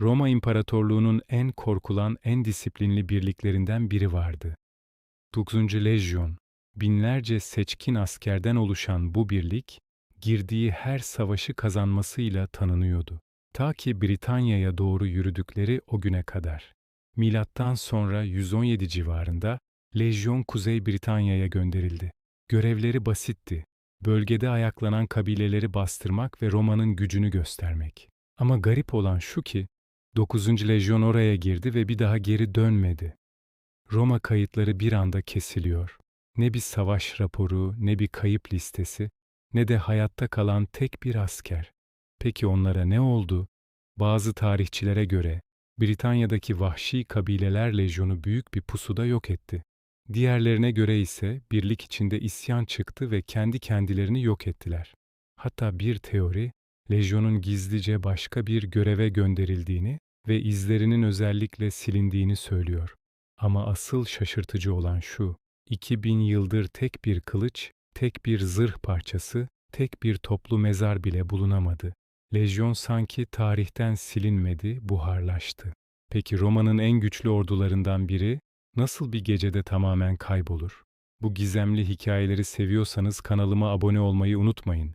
Roma İmparatorluğu'nun en korkulan, en disiplinli birliklerinden biri vardı. 9. Lejyon, binlerce seçkin askerden oluşan bu birlik, girdiği her savaşı kazanmasıyla tanınıyordu. Ta ki Britanya'ya doğru yürüdükleri o güne kadar. Milattan sonra 117 civarında Lejyon Kuzey Britanya'ya gönderildi. Görevleri basitti. Bölgede ayaklanan kabileleri bastırmak ve Roma'nın gücünü göstermek. Ama garip olan şu ki 9. Lejyon oraya girdi ve bir daha geri dönmedi. Roma kayıtları bir anda kesiliyor. Ne bir savaş raporu, ne bir kayıp listesi, ne de hayatta kalan tek bir asker. Peki onlara ne oldu? Bazı tarihçilere göre Britanya'daki vahşi kabileler lejyonu büyük bir pusuda yok etti. Diğerlerine göre ise birlik içinde isyan çıktı ve kendi kendilerini yok ettiler. Hatta bir teori, lejyonun gizlice başka bir göreve gönderildiğini ve izlerinin özellikle silindiğini söylüyor. Ama asıl şaşırtıcı olan şu, 2000 yıldır tek bir kılıç, tek bir zırh parçası, tek bir toplu mezar bile bulunamadı. Lejyon sanki tarihten silinmedi, buharlaştı. Peki Roma'nın en güçlü ordularından biri nasıl bir gecede tamamen kaybolur? Bu gizemli hikayeleri seviyorsanız kanalıma abone olmayı unutmayın.